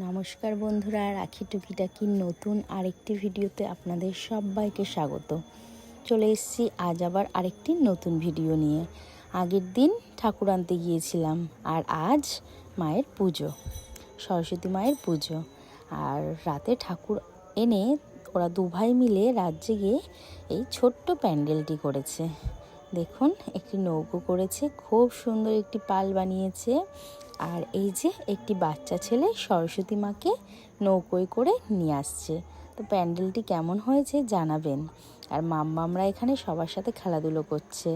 নমস্কার বন্ধুরা, রাখি টুকিটাকি নতুন আরেকটি ভিডিওতে আপনাদের সবাইকে স্বাগত। চলে এসেছি আজ আবার আরেকটি নতুন ভিডিও নিয়ে। আগের দিন ঠাকুর আনতে গিয়েছিলাম, আর আজ মায়ের পুজো, সরস্বতী মায়ের পুজো। আর রাতে ঠাকুর এনে ওরা দুভাই মিলে রাত জেগে এই ছোট্ট প্যান্ডেলটি করেছে। দেখুন, একটি নৌকো করেছে, খুব সুন্দর একটি পাল বানিয়েছে। আর এই যে একটি বাচ্চা ছেলে সরস্বতী মাকে নৌকোয় করে নিয়ে আসছে। তো প্যান্ডেলটি কেমন হয়েছে জানাবেন। আর মাম্মামরা এখানে সবার সাথে খেলাধুলো করছে।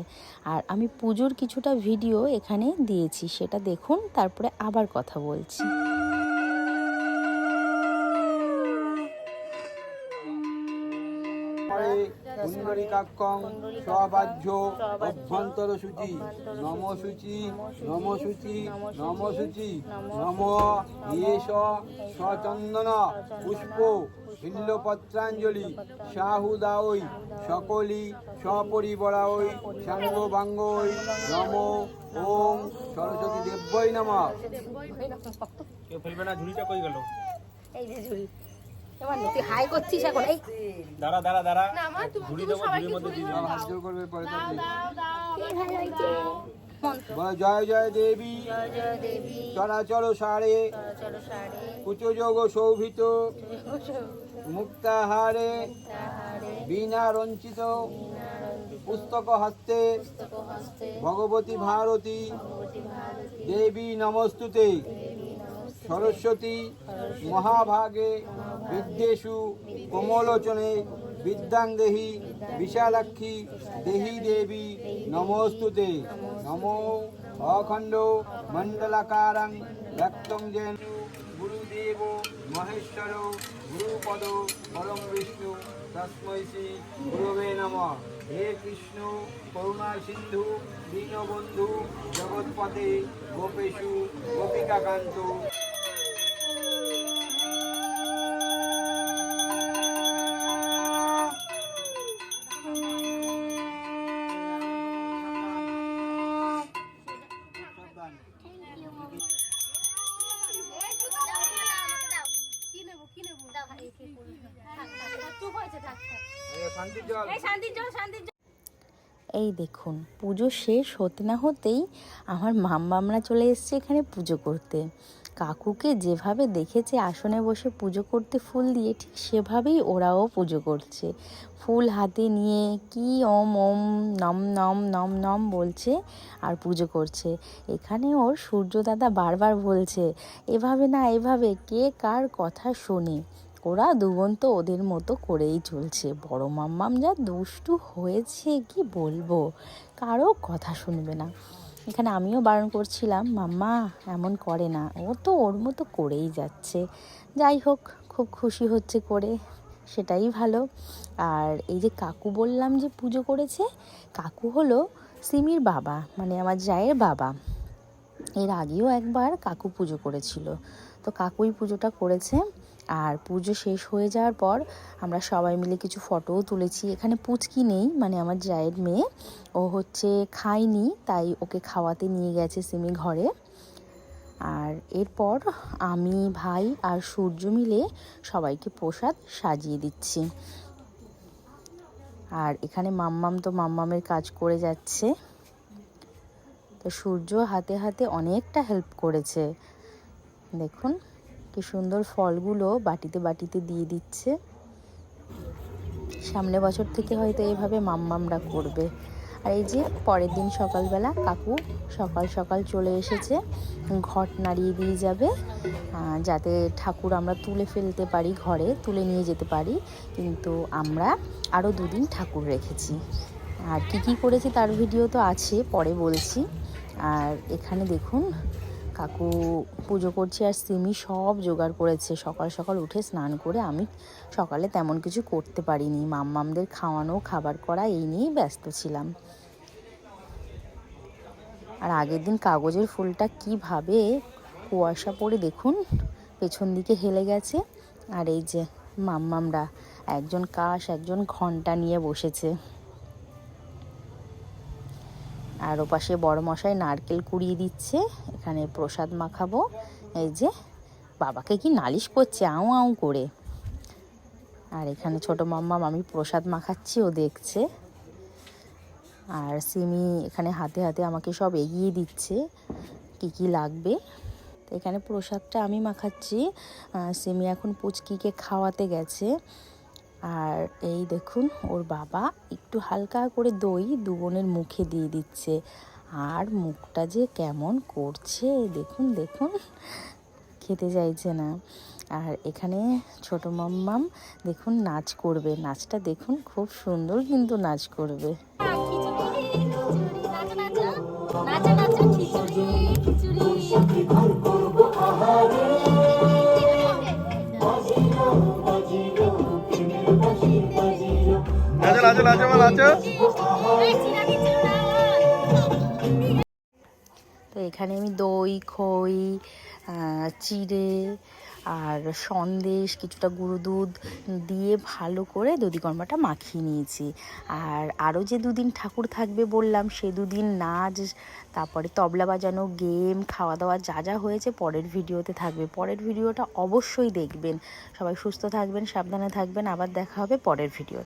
আর আমি পুজোর কিছুটা ভিডিও এখানে দিয়েছি, সেটা দেখুন, তারপরে আবার কথা বলছি। পরে কুণ্ডলিকাক্ষং স্ববাহ্য অভ্যন্তর সূচি নম সূচি নম সূচি নম সূচি নম ইয়েষ সচন্দন পুষ্প হিল্লপত্রাঞ্জলি সাহুদাওই সকলি সপরিবরাওই সাঙ্গবাঙ্গই নম ওম সরস্বতী দেব্যই নম। কেউ ফেলবে না ঝুড়িটা কই গেল? এই যে ঝুড়ি। এবার তুই হাই করছিস এখন এই। দাঁড়া দাঁড়া দাঁড়া। ঝুড়ি দেবো ঝুড়ির মধ্যে দিয়ে দিবো। হাত জোর করবে পরে তো জয় জয় দেবী। জয় জয় দেবী। চরাচর সারে কুচযোগ শোভিত। মুক্তাহারে বিনা রঞ্চিত। পুস্তক হস্তে। ভগবতী ভারতী। দেবী নমস্তুতে। সরস্বতী। মহাভাগে। বিদ্যেষু কোমলোচনে বিদ্যাং দেহি বিশালাক্ষী দেহি দেবী নমস্তুতে নমো অখণ্ড মণ্ডলাকারং গুরুদেব মহেশ্বর গুরুপদ পরম বিষ্ণু তস্मै শ্রী গুরুবে নমঃ। হে কৃষ্ণ, করুণা সিন্ধু, দীনবন্ধু, জগৎপতে গোপেশু, গোপিকাকান্ত। এই দেখুন পুজো শেষ হতে না হতেই আমার মাম্মামরা চলে এসছে এখানে পুজো করতে। কাকুকে যেভাবে দেখেছে আসনে বসে পুজো করতে ফুল দিয়ে ঠিক সেভাবেই ওরাও পুজো করছে। ফুল হাতে নিয়ে কি ওম ওম নম নম নম নম বলছে আর পুজো করছে। এখানে ওর সূর্য দাদা বারবার বলছে এভাবে না এভাবে কে কার কথা শোনে? ওরা দুবন্ত ওদের মতো করেই চলছে। বড় মাম্মাম যা দুষ্টু হয়েছে, কি বলব? কারও কথা শুনবে না। এখানে আমিও বারণ করছিলাম, মাম্মা, এমন করে না। ও তো ওর মতো করেই যাচ্ছে। যাই হোক, খুব খুশি হচ্ছে করে। সেটাই ভালো। আর এই যে কাকু বললাম যে পুজো করেছে, কাকু হলো সিমির বাবা মানে আমার জায়ের বাবা। এর আগেও একবার কাকু পুজো করেছিল। তো কাকুই পুজোটা করেছে। আর পুজো শেষ হয়ে যাওয়ার পর আমরা সবাই মিলে কিছু ফটোও তুলেছি। এখানে পুচকি নেই মানে আমার জায়ের মেয়ে। ও হচ্ছে খায়নি, তাই ওকে খাওয়াতে নিয়ে গেছে সিমি ঘরে। আর এরপর আমি, ভাই আর সূর্য মিলে সবাইকে প্রসাদ সাজিয়ে দিচ্ছি। আর এখানে মাম্মাম তো মাম্মামের কাজ করে যাচ্ছে। তো সূর্য হাতে হাতে অনেকটা হেল্প করেছে। দেখুন। কি সুন্দর ফলগুলো বাটিতে বাটিতে দিয়ে দিচ্ছে। সামনে বছর থেকে হয়তো এইভাবে মাম্মামরা করবে। আর এই যে পরের দিন সকালবেলা কাকু সকাল সকাল চলে এসেছে, ঘট নাড়িয়ে দিয়ে যাবে যাতে ঠাকুর আমরা তুলে ফেলতে পারি, ঘরে তুলে নিয়ে যেতে পারি। কিন্তু আমরা আরও দুদিন ঠাকুর রেখেছি। আর কি কি করেছি তার ভিডিও তো আছে, পরে বলছি। আর এখানে দেখুন কাকু পুজো করছে আর সিমি সব জোগাড় করেছে। সকাল সকাল উঠে স্নান করে আমি সকালে তেমন কিছু করতে পারিনি। মাম্মামদের খাওয়ানো, খাবার করা, এই নিয়েই ব্যস্ত ছিলাম। আর আগের দিন কাগজের ফুলটা কীভাবে কুয়াশা পড়ে দেখুন, পেছন দিকে হেলে গেছে। আর এই যে মাম্মামরা, একজন কাশ, একজন ঘণ্টা নিয়ে বসেছে। আর ওপাশে বড় মশাই নারকেল কুড়িয়ে দিচ্ছে। এখানে প্রসাদ মাখাবো। এই যে, বাবাকে কি নালিশ করছে, আউ আউ করে। আর এখানে ছোট মাম্মা আমি প্রসাদ মাখাচ্ছি, ও দেখছে। আর সিমি এখানে হাতে হাতে আমাকে সব এগিয়ে দিচ্ছে, কি কি লাগবে। এখানে প্রসাদটা আমি মাখাচ্ছি। সিমি এখন পুচকিকে খাওয়াতে গেছে। আর এই দেখুন, ওর বাবা একটু হালকা করে দই দু বোনের মুখে দিয়ে দিচ্ছে। আর মুখটা যে কেমন করছে, দেখুন দেখুন, খেতে চাইছে না। আর এখানে ছোট মাম্মাম, দেখুন, নাচ করবে। নাচটা দেখুন, খুব সুন্দর কিন্তু নাচ করবে। নাচো নাচো তো এখানে আমি দই, খই চিড়ে আর সন্দেশ, কিছুটা গুঁড়ো দুধ দিয়ে ভালো করে দধিকর্মাটা মাখিয়ে নিয়েছি। আর আরও যে দুদিন ঠাকুর থাকবে বললাম, সে দুদিন নাচ তারপরে তবলা বাজানো, গেম খাওয়া দাওয়া যা যা হয়েছে পরের ভিডিওতে থাকবে। পরের ভিডিওটা অবশ্যই দেখবেন। সবাই সুস্থ থাকবেন, সাবধানে থাকবেন। আবার দেখা হবে পরের ভিডিও